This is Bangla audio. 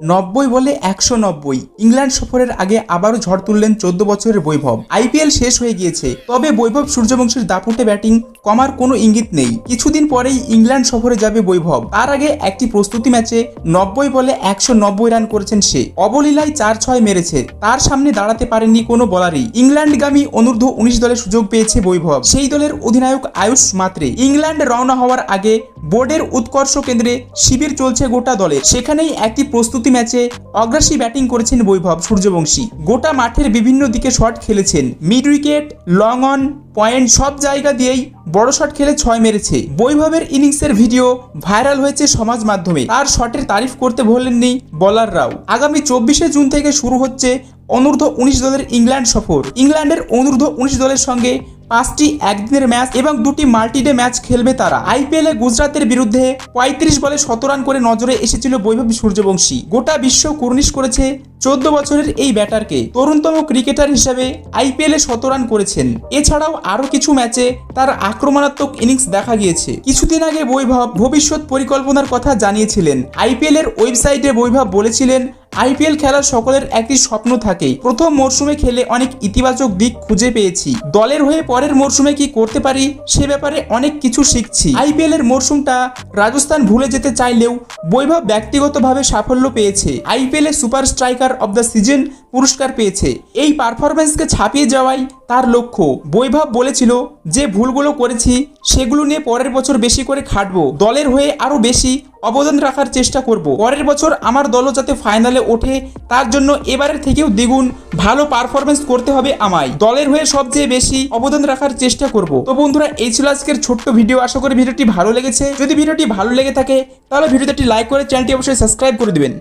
নব্বই বলে একশো নব্বই। ইংল্যান্ড সফরের আগে আবারও ঝড় তুললেন চোদ্দ বছরের বৈভব। আইপিএল শেষ হয়ে গিয়েছে, তবে বৈভব সূর্যবংশীর দাপুটে ব্যাটিং কমার কোনো ইঙ্গিত নেই। কিছুদিন পরেই ইংল্যান্ড সফরে যাবে বৈভব। তার আগে একটি প্রস্তুতি ম্যাচে নব্বই বলে একশো নব্বই রান করেছেন সে। অবলীলায় চার ছয় মেরেছে, তার সামনে দাঁড়াতে পারেননি কোনো বলারই। ইংল্যান্ডগামী অনূর্ধ্ব উনিশ দলে সুযোগ পেয়েছে বৈভব। সেই দলের অধিনায়ক আয়ুষ মাত্রে। ইংল্যান্ড রওনা হওয়ার আগে বোর্ডের উৎকর্ষ কেন্দ্রে শিবির চলছে গোটা দলের। সেখানেই একটি প্রস্তুতি ম্যাচে অগ্রাসী ব্যাটিং করেছেন বৈভব সূর্যবংশী। গোটা মাঠের বিভিন্ন দিকে শট খেলেছেন। Mid wicket, long on, point সব জায়গা দিয়েই বড় শট খেলে ছয় মেরেছে। বৈভবের ইনিংসের ভিডিও ভাইরাল হয়েছে সমাজ মাধ্যমে। তার শটের তারিফ করতে ভোলেননি বলাররাও আগামী চব্বিশে জুন থেকে শুরু হচ্ছে অনূর্ধ্ব উনিশ দলের ইংল্যান্ড সফর। ইংল্যান্ডের অনূর্ধ্ব উনিশ দলের সঙ্গে পাঁচটি একদিনের ম্যাচ এবং দুটি মাল্টিডে ম্যাচ খেলবে তারা। আইপিএলে গুজরাতের বিরুদ্ধে পঁয়ত্রিশ বলে শত রান করে নজরে এসেছিল বৈভব সূর্যবংশী। গোটা বিশ্ব কুর্নিশ করেছে চোদ্দ বছরের এই ব্যাটারকে। তরুণতম ক্রিকেটার হিসেবে আইপিএলে শত রান করেছেন। এছাড়াও আরও কিছু ম্যাচে তার আক্রমণাত্মক ইনিংস দেখা গিয়েছে। কিছুদিন আগে বৈভব ভবিষ্যৎ পরিকল্পনার কথা জানিয়েছিলেন। আইপিএল এর ওয়েবসাইটে বৈভব বলেছিলেন আইপিএল খেলার সকলের একটি স্বপ্ন থাকে প্রথম মরশুমে খেলে অনেক ইতিবাচক দিক খুঁজে পেয়েছি। দলের হয়ে পরের মরশুমে কি করতে পারি, সে ব্যাপারে অনেক কিছু শিখছি। আইপিএল এর মরশুমটা রাজস্থান ভুলে যেতে চাইলেও বৈভব ব্যক্তিগতভাবে সাফল্য পেয়েছে। IPL A super striker of the season পুরস্কার পেয়েছে। এই পারফরমেন্সকে ছাপিয়ে যাওয়াই তার লক্ষ্য। বৈভব বলেছিল, যে ভুলগুলো করেছি, সেগুলো নিয়ে পরের বছর বেশি করে খাটবো। দলের হয়ে আরও বেশি অবদান রাখার চেষ্টা করব। পরের বছর আমার দলও যাতে ফাইনালে ওঠে, তার জন্য এবারের থেকেও দ্বিগুণ ভালো পারফরমেন্স করতে হবে আমায়। দলের হয়ে সবচেয়ে বেশি অবদান রাখার চেষ্টা করব। তো বন্ধুরা, এই ছিল আজকের ছোট্ট ভিডিও। আশা করি ভিডিওটি ভালো লেগেছে। যদি ভিডিওটি ভালো লেগে থাকে, তাহলে ভিডিওটি লাইক করে চ্যানেলটি অবশ্যই সাবস্ক্রাইব করে দিবেন।